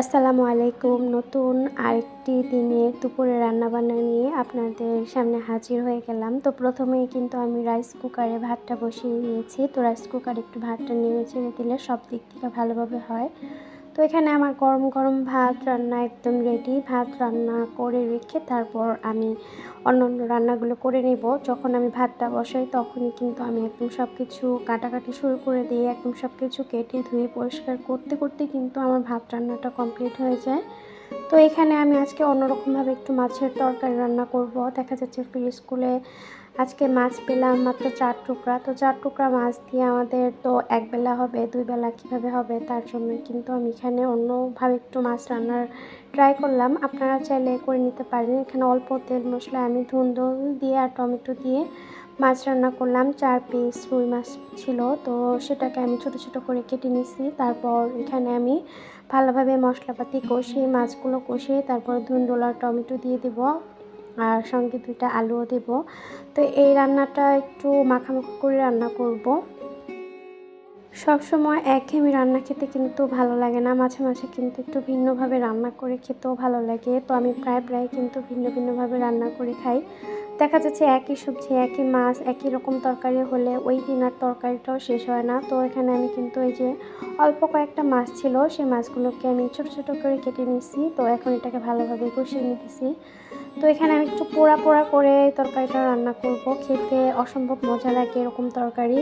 আসসালামু আলাইকুম। নতুন আরেকটি দিনের দুপুরে রান্নাবান্না নিয়ে আপনাদের সামনে হাজির হয়ে গেলাম। তো প্রথমেই কিন্তু আমি রাইস কুকারে ভাতটা বসিয়ে নিয়েছি তো রাইস কুকার একটু ভাতটা নেড়ে ছেড়ে দিলে সব দিক থেকে ভালোভাবে হয়। তো এখানে আমার গরম গরম ভাত রান্না একদম রেডি ভাত রান্না করে রেখে তারপর আমি অন্য অন্য রান্নাগুলো করে নেব। যখন আমি ভাতটা বসাই তখনই কিন্তু আমি একদম সব কিছু কাটাকাটি শুরু করে দিই। একদম সব কিছু কেটে ধুয়ে পরিষ্কার করতে করতে কিন্তু আমার ভাত রান্নাটা কমপ্লিট হয়ে যায়। তো এখানে আমি আজকে অন্যরকমভাবে একটু মাছের তরকারি রান্না করব। দেখা যাচ্ছে ফ্রি স্কুলে আজকে মাছ পেলাম মাত্র চার টুকরা। তো চার টুকরা মাছ দিয়ে আমাদের তো এক বেলা হবে, দুই বেলা কীভাবে হবে তার জন্য কিন্তু আমি এখানে অন্যভাবে একটু মাছ রান্নার ট্রাই করলাম। আপনারা চাইলে করে নিতে পারেন। এখানে অল্প তেল মশলা, আমি ধুন্দল দিয়ে আর টমেটো দিয়ে মাছ রান্না করলাম। চার পিস রুই মাছ ছিল, তো সেটাকে আমি ছোট ছোট করে কেটে নিছি। তারপর এখানে আমি ভালোভাবে মশলাপাতি কষিয়ে, মাছগুলো কষিয়ে তারপর ধুন্দল আর টমেটো দিয়ে দিব। আর সঙ্গে দুইটা আলুও দেব। তো এই রান্নাটা একটু মাখামাখা করে রান্না করব। সবসময় একঘেয়েমি রান্না খেতে কিন্তু ভালো লাগে না। মাঝে মাঝে কিন্তু একটু ভিন্নভাবে রান্না করে খেতেও ভালো লাগে। তো আমি প্রায় প্রায় কিন্তু ভিন্ন ভিন্নভাবে রান্না করে খাই। দেখা যাচ্ছে একই সবজি, একই মাছ, একই রকম তরকারি হলে ওই দিন আর তরকারিটাও শেষ হয় না। তো এখানে আমি কিন্তু এই যে অল্প কয়েকটা মাছ ছিল, সেই মাছগুলোকে আমি ছোটো ছোটো করে কেটে নিয়েছি। তো এখন এটাকে ভালোভাবে কষিয়ে নিতেছি। তো এখানে আমি একটু পোড়া পোড়া করে তরকারিটা রান্না করব। খেতে অসম্ভব মজা লাগে এরকম তরকারি।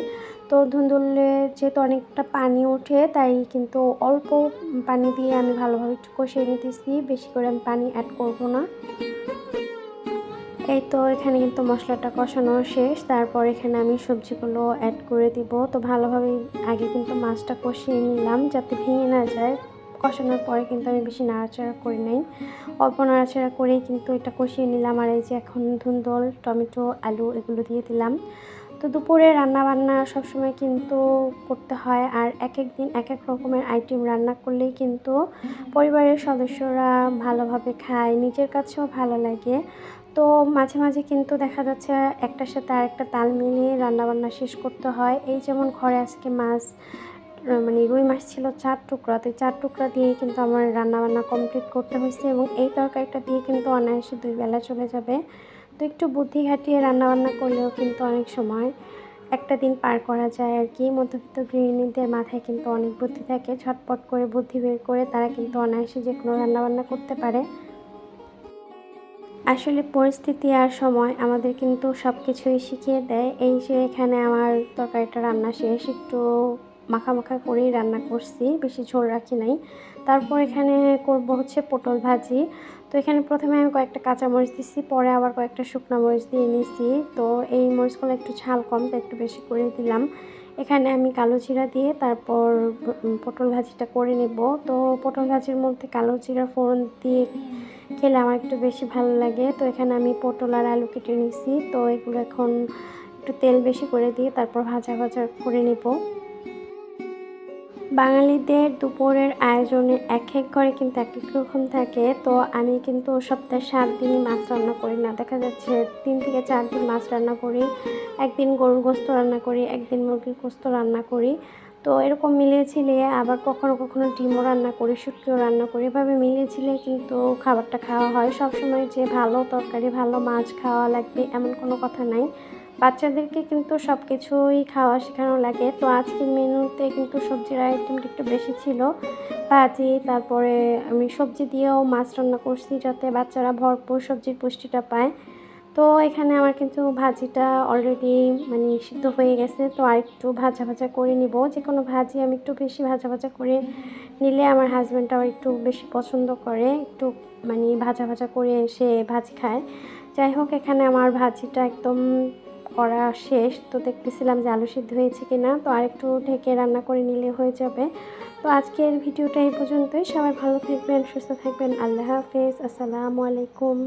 তো ধুন্দুলে যেহেতু অনেকটা পানি ওঠে, তাই কিন্তু অল্প পানি দিয়ে আমি ভালোভাবে একটু কষিয়ে নিতেছি। বেশি করে আমি পানি অ্যাড করব না। এই তো এখানে কিন্তু মশলাটা কষানো শেষ। তারপর এখানে আমি সবজিগুলো অ্যাড করে দিব। তো ভালোভাবে আগে কিন্তু মাছটা কষিয়ে নিলাম যাতে ভেঙে না যায়। কষানোর পরে কিন্তু আমি বেশি নাড়াচাড়া করি নাই। অল্প নাড়াচাড়া করেই কিন্তু এটা কষিয়ে নিলাম আর এই যে এখন ধুন্দল, টমেটো, আলু এগুলো দিয়ে দিলাম। তো দুপুরে রান্না বান্না সবসময় কিন্তু করতে হয় আর এক এক দিন এক এক রকমের আইটেম রান্না করলেই কিন্তু পরিবারের সদস্যরা ভালোভাবে খায়, নিজের কাছেও ভালো লাগে। তো মাঝে মাঝে কিন্তু দেখা যাচ্ছে একটার সাথে আরেকটা তাল মিলিয়ে রান্নাবান্না শেষ করতে হয়। এই যেমন ঘরে আজকে মাছ মানে রুই মাছ ছিল চার টুকরা। তো চার টুকরা দিয়ে কিন্তু আমার রান্নাবান্না কমপ্লিট করতে হয়েছে এবং এই তরকারিটা দিয়ে কিন্তু অনায়াসে দুই বেলা চলে যাবে। তো একটু বুদ্ধি খাটিয়ে রান্নাবান্না করলেও কিন্তু অনেক সময় একটা দিন পার করা যায় আর কি। মধ্যবিত্ত গৃহিণীদের মাথায় কিন্তু অনেক বুদ্ধি থাকে। ঝটপট করে বুদ্ধি বের করে তারা কিন্তু অনায়াসে যে কোনো রান্নাবান্না করতে পারে। আসলে পরিস্থিতি আর সময় আমাদের কিন্তু সব কিছুই শিখিয়ে দেয়। এই যে এখানে আমার তরকারিটা রান্না শেষ, একটু মাখা মাখা করেই রান্না করছি, বেশি ঝোল রাখি নাই। তারপর এখানে করব হচ্ছে পটল ভাজি। তো এখানে প্রথমে আমি কয়েকটা কাঁচা মরিচ দিচ্ছি পরে আবার কয়েকটা শুকনো মরিচ দিয়ে নিয়েছি তো এই মরিচগুলো একটু ঝাল কম তো একটু বেশি করে দিলাম। এখানে আমি কালো জিরা দিয়ে তারপর পটল ভাজিটা করে নেব। তো পটল ভাজির মধ্যে কালো জিরা ফোড়ন দিয়ে খেলে আমার একটু বেশি ভালো লাগে। তো এখানে আমি পটল আর আলু কেটে নিয়েছি তো এগুলো এখন একটু তেল বেশি করে দিয়ে তারপর ভাজা ভাজা করে নেব। বাঙালিদের দুপুরের আয়োজনে এক এক ঘরে কিন্তু এক এক রকম থাকে। তো আমি কিন্তু সপ্তাহে সাত দিনই মাছ রান্না করি না। দেখা যাচ্ছে তিন থেকে চার দিন মাছ রান্না করি, একদিন গরুর গোস্ত রান্না করি, একদিন মুরগির গোস্ত রান্না করি। তো এরকম মিলিয়ে ছিলিয়ে আবার কখনো কখনো ডিমও রান্না করি, শুটকিও রান্না করি। এভাবে মিলিয়ে ছিলে কিন্তু খাবারটা খাওয়া হয়। সবসময় যে ভালো তরকারি, ভালো মাছ খাওয়া লাগবে এমন কোনো কথা নাই। বাচ্চাদেরকে কিন্তু সব কিছুই খাওয়া শেখানো লাগে। তো আজকের মেনুতে কিন্তু সবজির আইটেমটা একটু বেশি ছিল। ভাজি, তারপরে আমি সবজি দিয়েও মাছ রান্না করছি যাতে বাচ্চারা ভরপুর সবজির পুষ্টিটা পায়। তো এখানে আমার কিন্তু ভাজিটা অলরেডি মানে সিদ্ধ হয়ে গেছে। তো আর একটু ভাজা ভাজা করে নিব। যে কোনো ভাজি আমি একটু বেশি ভাজা ভাজা করে নিলে আমার হাজব্যান্ডটাও একটু বেশি পছন্দ করে। একটু মানে ভাজা ভাজা করে এসে ভাজি খায়। যাই হোক, এখানে আমার ভাজিটা একদম করা শেষ, তো দেখতেছিলাম যে আলু সিদ্ধ হয়েছে কিনা, তো আরেকটু ঢেকে রান্না করে নিলে হয়ে যাবে। তো আজকের ভিডিওটা এই পর্যন্তই, সবাই ভালো থাকবেন, সুস্থ থাকবেন, আল্লাহ হাফেজ, আসসালামু আলাইকুম।